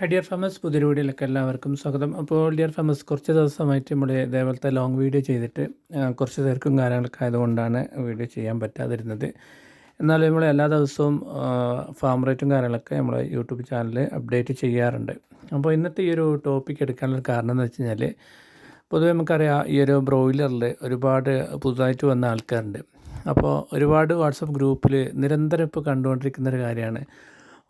Hi dear famous പുതിയ വീഡിയോയിലേക്ക് എല്ലാവർക്കും സ്വാഗതം. അപ്പോൾ ഡിയർ ഫേമസ് കുറച്ച് ദിവസമായിട്ട് നമ്മൾ ഇതേപോലത്തെ ലോങ് വീഡിയോ ചെയ്തിട്ട് കുറച്ച് തിരക്കും കാര്യങ്ങളൊക്കെ ആയതുകൊണ്ടാണ് വീഡിയോ ചെയ്യാൻ പറ്റാതിരുന്നത്. എന്നാൽ നമ്മൾ എല്ലാ ദിവസവും ഫാം റേറ്റും കാര്യങ്ങളൊക്കെ നമ്മൾ യൂട്യൂബ് ചാനലിൽ അപ്ഡേറ്റ് ചെയ്യാറുണ്ട്. അപ്പോൾ ഇന്നത്തെ ഈ ഒരു ടോപ്പിക് എടുക്കാനുള്ള കാരണം എന്ന് വെച്ച് കഴിഞ്ഞാൽ പൊതുവെ നമുക്കറിയാം ഈ ഒരു ബ്രോയിലറിൽ ഒരുപാട് പുതുതായിട്ട് വന്ന ആൾക്കാരുണ്ട്. അപ്പോൾ ഒരുപാട് വാട്സപ്പ് ഗ്രൂപ്പിൽ നിരന്തരം ഇപ്പോൾ കണ്ടുകൊണ്ടിരിക്കുന്ന ഒരു കാര്യമാണ്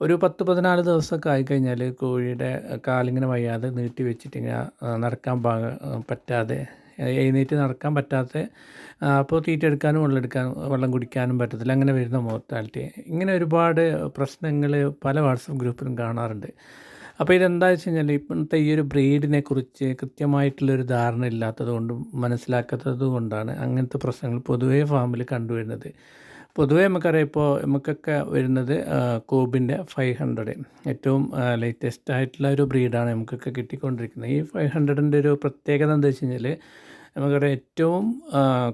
ഒരു പത്ത് പതിനാല് ദിവസമൊക്കെ ആയിക്കഴിഞ്ഞാൽ കോഴിയുടെ കാലിങ്ങനെ വയ്യാതെ നീട്ടി വെച്ചിട്ട് ഇങ്ങനെ നടക്കാൻ പാ പറ്റാതെ എഴുന്നേറ്റ് നടക്കാൻ പറ്റാത്ത അപ്പോൾ തീറ്റ എടുക്കാനും വെള്ളം എടുക്കാനും വെള്ളം കുടിക്കാനും പറ്റത്തില്ല. അങ്ങനെ വരുന്ന മോർട്ടാലിറ്റി ഇങ്ങനെ ഒരുപാട് പ്രശ്നങ്ങൾ പല വാട്സപ്പ് ഗ്രൂപ്പിലും കാണാറുണ്ട്. അപ്പോൾ ഇതെന്താ വെച്ച് കഴിഞ്ഞാൽ ഇപ്പോഴത്തെ ഈ ഒരു ബ്രീഡിനെ കുറിച്ച് കൃത്യമായിട്ടുള്ളൊരു ധാരണ ഇല്ലാത്തത് കൊണ്ടും മനസ്സിലാക്കാത്തത് കൊണ്ടാണ് അങ്ങനത്തെ പ്രശ്നങ്ങൾ പൊതുവേ ഫാമിൽ കണ്ടുവരുന്നത്. പൊതുവേ നമുക്കറിയാം ഇപ്പോൾ നമുക്കൊക്കെ വരുന്നത് കോബിന്റെ ഫൈവ് ഹൺഡ്രഡ് ഏറ്റവും ലേറ്റസ്റ്റ് ആയിട്ടുള്ള ഒരു ബ്രീഡാണ് നമുക്കൊക്കെ കിട്ടിക്കൊണ്ടിരിക്കുന്നത്. ഈ ഫൈവ് ഹൺഡ്രഡിന്റെ ഒരു പ്രത്യേകത എന്താ വെച്ച് കഴിഞ്ഞാൽ നമുക്കറിയാം ഏറ്റവും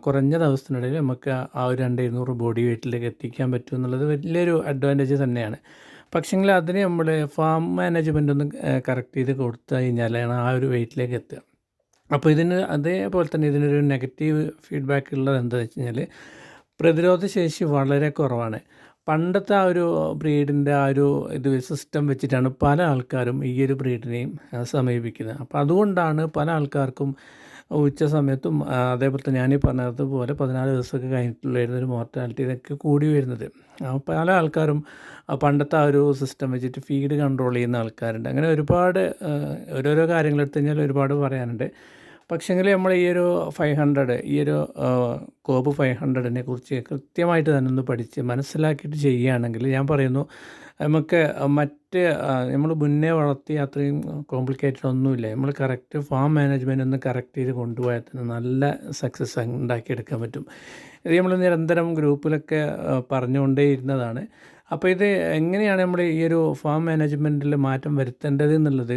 കുറഞ്ഞ ദിവസത്തിനിടയിൽ നമുക്ക് ആ ഒരു രണ്ട് ഇരുന്നൂറ് ബോഡി വെയിറ്റിലേക്ക് എത്തിക്കാൻ പറ്റും എന്നുള്ളത് വലിയൊരു അഡ്വാന്റേജ് തന്നെയാണ്. പക്ഷേങ്കിൽ അതിന് നമ്മൾ ഫാം മാനേജ്മെന്റ് ഒന്ന് കറക്റ്റ് ചെയ്ത് കൊടുത്തു കഴിഞ്ഞാലാണ് ആ ഒരു വെയിറ്റിലേക്ക് എത്തുക. അപ്പോൾ ഇതിന് അതേപോലെ തന്നെ ഇതിനൊരു നെഗറ്റീവ് ഫീഡ്ബാക്ക് ഉള്ളത് എന്താ വെച്ച് കഴിഞ്ഞാൽ പ്രതിരോധ ശേഷി വളരെ കുറവാണ്. പണ്ടത്തെ ആ ഒരു ബ്രീഡിന്റെ ആ ഒരു ഇത് സിസ്റ്റം വെച്ചിട്ടാണ് പല ആൾക്കാരും ഈ ഒരു ബ്രീഡിനെയും സമീപിക്കുന്നത്. അപ്പോൾ അതുകൊണ്ടാണ് പല ആൾക്കാർക്കും ഉച്ച സമയത്തും അതേപോലെ തന്നെ ഞാനീ പറഞ്ഞതുപോലെ പതിനാല് ദിവസമൊക്കെ കഴിഞ്ഞിട്ടുള്ള ഒരു മോർട്ടാലിറ്റി ഇതൊക്കെ കൂടി വരുന്നത്. പല ആൾക്കാരും പണ്ടത്തെ ആ ഒരു സിസ്റ്റം വെച്ചിട്ട് ഫീഡ് കൺട്രോൾ ചെയ്യുന്ന ആൾക്കാരുണ്ട്. അങ്ങനെ ഒരുപാട് ഓരോരോ കാര്യങ്ങൾ എടുത്തു കഴിഞ്ഞാൽ ഒരുപാട് പറയാനുണ്ട്. പക്ഷേങ്കിൽ നമ്മൾ ഈ ഒരു ഫൈവ് ഹൺഡ്രഡ് ഈ ഒരു കോബ് ഫൈവ് ഹൺഡ്രഡിനെ കുറിച്ച് കൃത്യമായിട്ട് തന്നെ ഒന്ന് പഠിച്ച് മനസ്സിലാക്കിയിട്ട് ചെയ്യുകയാണെങ്കിൽ ഞാൻ പറയുന്നു നമുക്ക് മറ്റ് നമ്മൾ മുന്നേ വളർത്തി അത്രയും കോംപ്ലിക്കേറ്റഡ് ഒന്നുമില്ല. നമ്മൾ കറക്റ്റ് ഫാം മാനേജ്മെന്റ് ഒന്ന് കറക്റ്റ് ചെയ്ത് കൊണ്ടുപോയാൽ തന്നെ നല്ല സക്സസ് ഉണ്ടാക്കിയെടുക്കാൻ പറ്റും. ഇത് നമ്മൾ നിരന്തരം ഗ്രൂപ്പിലൊക്കെ പറഞ്ഞുകൊണ്ടേ ഇരുന്നതാണ്. അപ്പോൾ ഇത് എങ്ങനെയാണ് നമ്മൾ ഈ ഒരു ഫാം മാനേജ്മെന്റിൽ മാറ്റം വരുത്തേണ്ടത് എന്നുള്ളത്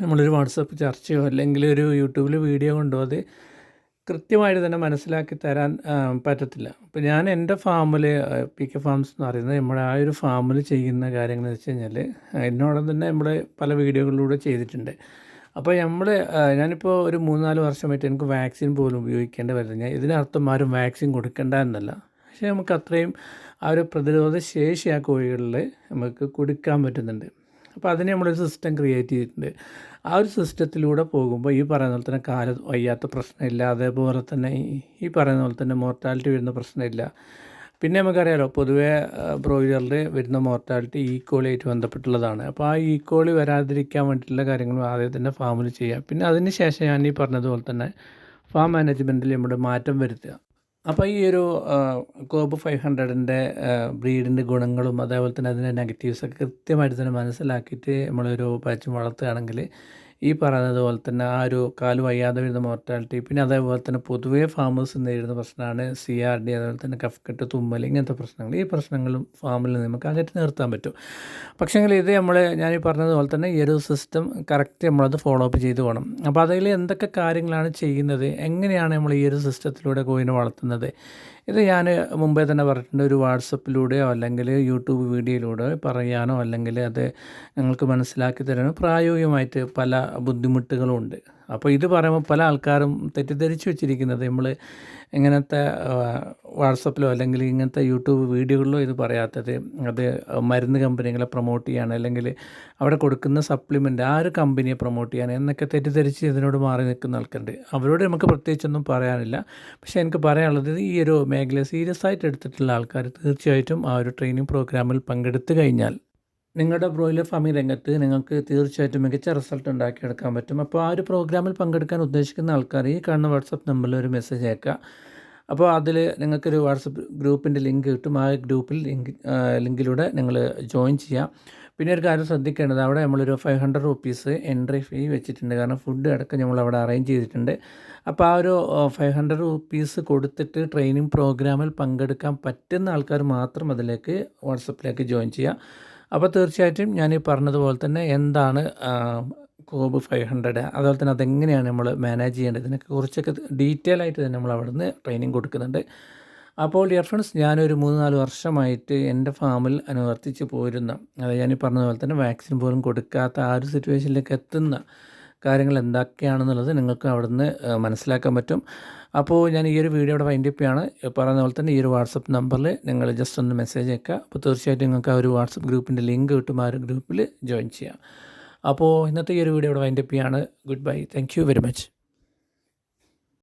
നമ്മളൊരു വാട്സപ്പ് ചർച്ചയോ അല്ലെങ്കിൽ ഒരു യൂട്യൂബിൽ വീഡിയോ കൊണ്ടോ അത് കൃത്യമായിട്ട് തന്നെ മനസ്സിലാക്കി തരാൻ പറ്റത്തില്ല. അപ്പോൾ ഞാൻ എന്റെ ഫാമിൽ പി കെ ഫാംസ് എന്ന് പറയുന്നത് നമ്മുടെ ആ ഒരു ഫാമിൽ ചെയ്യുന്ന കാര്യങ്ങൾ എന്ന് വെച്ച് കഴിഞ്ഞാൽ എന്നോടൊപ്പം തന്നെ നമ്മൾ പല വീഡിയോകളിലൂടെ ചെയ്തിട്ടുണ്ട്. അപ്പോൾ നമ്മൾ ഞാനിപ്പോൾ ഒരു മൂന്നാൽ വർഷമായിട്ട് എനിക്ക് വാക്സിൻ പോലും ഉപയോഗിക്കേണ്ടി വരുന്നത് ഞാൻ ഇതിനർത്ഥം ആരും വാക്സിൻ കൊടുക്കേണ്ട എന്നല്ല. പക്ഷേ നമുക്ക് അത്രയും ആ ഒരു പ്രതിരോധ ശേഷി ആ കോഴികളിൽ നമുക്ക് കൊടുക്കാൻ പറ്റുന്നുണ്ട്. അപ്പോൾ അതിന് നമ്മളൊരു സിസ്റ്റം ക്രിയേറ്റ് ചെയ്തിട്ടുണ്ട്. ആ ഒരു സിസ്റ്റത്തിലൂടെ പോകുമ്പോൾ ഈ പറയുന്ന പോലെ തന്നെ കാല വയ്യാത്ത പ്രശ്നമില്ല. അതേപോലെ തന്നെ ഈ- പറയുന്ന പോലെ തന്നെ മോർട്ടാലിറ്റി വരുന്ന പ്രശ്നമില്ല. പിന്നെ നമുക്കറിയാലോ പൊതുവേ ബ്രോയിലറിൽ വരുന്ന മോർട്ടാലിറ്റി ഈക്കോളിയായിട്ട് ബന്ധപ്പെട്ടുള്ളതാണ്. അപ്പോൾ ആ ഈക്കോളി വരാതിരിക്കാൻ വേണ്ടിയിട്ടുള്ള കാര്യങ്ങളും ആദ്യം തന്നെ ഫാമിൽ ചെയ്യുക പിന്നെ അതിന് ശേഷം ഞാൻ ഈ പറഞ്ഞതുപോലെ തന്നെ ഫാം മാനേജ്മെന്റിൽ നമ്മുടെ മാറ്റം വരുത്തുക. അപ്പോൾ ഈ ഒരു കോബ് ഫൈവ് ഹൺഡ്രഡിന്റെ ബ്രീഡിന്റെ ഗുണങ്ങളും അതേപോലെ തന്നെ അതിന്റെ നെഗറ്റീവ്സൊക്കെ കൃത്യമായിട്ട് തന്നെ മനസ്സിലാക്കിയിട്ട് നമ്മളൊരു പാച്ചും വളർത്തുകയാണെങ്കിൽ ഈ പറയുന്നതുപോലെ തന്നെ ആ ഒരു കാൽ വയ്യാതെ വരുന്ന മോർട്ടാലിറ്റി പിന്നെ അതേപോലെ തന്നെ പൊതുവേ ഫാമേഴ്സ് നേരിടുന്ന പ്രശ്നമാണ് സി ആർ ഡി അതേപോലെ തന്നെ കഫ്കെട്ട് തുമ്മൽ ഇങ്ങനത്തെ പ്രശ്നങ്ങൾ. ഈ പ്രശ്നങ്ങളും ഫാമിൽ നമുക്ക് അകറ്റി നിർത്താൻ പറ്റും. പക്ഷേങ്കിൽ ഇത് നമ്മൾ ഞാൻ ഈ പറഞ്ഞതുപോലെ തന്നെ ഈ ഒരു സിസ്റ്റം കറക്റ്റ് നമ്മളത് ഫോളോ അപ്പ് ചെയ്തു പോകണം അപ്പോൾ അതിൽ എന്തൊക്കെ കാര്യങ്ങളാണ് ചെയ്യുന്നത്? എങ്ങനെയാണ് നമ്മൾ ഈ ഒരു സിസ്റ്റത്തിലൂടെ കോയിനെ വളർത്തുന്നത്? ഇത് ഞാൻ മുമ്പേ തന്നെ പറഞ്ഞിട്ടുണ്ട് ഒരു വാട്സപ്പിലൂടെയോ അല്ലെങ്കിൽ യൂട്യൂബ് വീഡിയോയിലൂടെ പറയാനോ അല്ലെങ്കിൽ അത് ഞങ്ങൾക്ക് മനസ്സിലാക്കി തരാനോ പ്രായോഗികമായിട്ട് പല ബുദ്ധിമുട്ടുകളും ഉണ്ട് അപ്പോൾ ഇത് പറയുമ്പോൾ പല ആൾക്കാരും തെറ്റിദ്ധരിച്ചു വെച്ചിരിക്കുന്നത്. നമ്മൾ ഇങ്ങനത്തെ വാട്സപ്പിലോ അല്ലെങ്കിൽ ഇങ്ങനത്തെ യൂട്യൂബ് വീഡിയോകളിലോ ഇത് പറയാത്തത്. അത് മരുന്ന് കമ്പനികളെ പ്രൊമോട്ട് ചെയ്യാണ്. അല്ലെങ്കിൽ അവിടെ കൊടുക്കുന്ന സപ്ലിമെന്റ് ആ ഒരു കമ്പനിയെ പ്രൊമോട്ട് ചെയ്യാൻ എന്നൊക്കെ തെറ്റിദ്ധരിച്ച് ഇതിനോട് മാറി നിൽക്കുന്ന ആൾക്കാരുണ്ട്. അവരോട് നമുക്ക് പ്രത്യേകിച്ചൊന്നും പറയാനില്ല. പക്ഷേ എനിക്ക് പറയാനുള്ളത് ഈ ഒരു മേഖല സീരിയസ് ആയിട്ട് എടുത്തിട്ടുള്ള ആൾക്കാർ തീർച്ചയായിട്ടും ആ ഒരു ട്രെയിനിങ് പ്രോഗ്രാമിൽ പങ്കെടുത്തു കഴിഞ്ഞാൽ നിങ്ങളുടെ ബ്രോയിലർ ഫാമിംഗ് രംഗത്ത് നിങ്ങൾക്ക് തീർച്ചയായിട്ടും മികച്ച റിസൾട്ട് ഉണ്ടാക്കിയെടുക്കാൻ പറ്റും. അപ്പോൾ ആ ഒരു പ്രോഗ്രാമിൽ പങ്കെടുക്കാൻ ഉദ്ദേശിക്കുന്ന ആൾക്കാർ ഈ കാണുന്ന വാട്സപ്പ് നമ്പറിൽ ഒരു മെസ്സേജ് അയക്കുക. അപ്പോൾ അതിൽ നിങ്ങൾക്കൊരു വാട്സപ്പ് ഗ്രൂപ്പിന്റെ ലിങ്ക് കിട്ടും. ആ ഗ്രൂപ്പിൽ ലിങ്ക് ലിങ്കിലൂടെ നിങ്ങൾ ജോയിൻ ചെയ്യാം പിന്നെ ഒരു കാര്യം ശ്രദ്ധിക്കേണ്ടത് അവിടെ നമ്മളൊരു five hundred rupees entry fee വെച്ചിട്ടുണ്ട്. കാരണം ഫുഡ് അടക്കം നമ്മൾ അവിടെ അറേഞ്ച് ചെയ്തിട്ടുണ്ട്. അപ്പോൾ ആ ഒരു ഫൈവ് ഹൺഡ്രഡ് റുപ്പീസ് കൊടുത്തിട്ട് ട്രെയിനിങ് പ്രോഗ്രാമിൽ പങ്കെടുക്കാൻ പറ്റുന്ന ആൾക്കാർ മാത്രം അതിലേക്ക് വാട്സപ്പിലേക്ക് ജോയിൻ ചെയ്യുക. അപ്പോൾ തീർച്ചയായിട്ടും ഞാൻ ഈ പറഞ്ഞതുപോലെ തന്നെ എന്താണ് കോബ് ഫൈവ് ഹൺഡ്രഡ് അതുപോലെ തന്നെ അതെങ്ങനെയാണ് നമ്മൾ മാനേജ് ചെയ്യേണ്ടത്? ഇതിനൊക്കെ കുറിച്ചൊക്കെ ഡീറ്റെയിൽ ആയിട്ട് തന്നെ നമ്മൾ അവിടെ നിന്ന് ട്രെയിനിങ് കൊടുക്കുന്നുണ്ട്. അപ്പോൾ ഡിയർ ഫ്രണ്ട്സ് ഞാനൊരു മൂന്ന് നാല് വർഷമായിട്ട് എന്റെ ഫാമിൽ അനുവർത്തിച്ച് പോരുന്ന അതായത് ഞാൻ പറഞ്ഞതുപോലെ പറഞ്ഞ തന്നെ വാക്സിൻ പോലും കൊടുക്കാത്ത ആ ഒരു സിറ്റുവേഷനിലേക്ക് എത്തുന്ന കാര്യങ്ങൾ എന്തൊക്കെയാണെന്നുള്ളത് നിങ്ങൾക്ക് അവിടുന്ന് മനസ്സിലാക്കാൻ പറ്റും. അപ്പോൾ ഞാൻ ഈ ഒരു വീഡിയോ ഇവിടെ വൈൻഡപ്പ് ചെയ്യാണ്. പറയുന്ന പോലെ തന്നെ ഈ ഒരു വാട്സപ്പ് നമ്പറിൽ നിങ്ങൾ ജസ്റ്റ് ഒന്ന് മെസ്സേജ് അയക്കുക. അപ്പോൾ തീർച്ചയായിട്ടും നിങ്ങൾക്ക് ആ ഒരു വാട്സപ്പ് ഗ്രൂപ്പിന്റെ ലിങ്ക് കിട്ടും. ആ ഒരു ഗ്രൂപ്പിൽ ജോയിൻ ചെയ്യാം. അപ്പോൾ ഇന്നത്തെ ഈ ഒരു വീഡിയോ ഇവിടെ വൈൻഡപ്പ് ചെയ്യാണ്. Good bye thank very much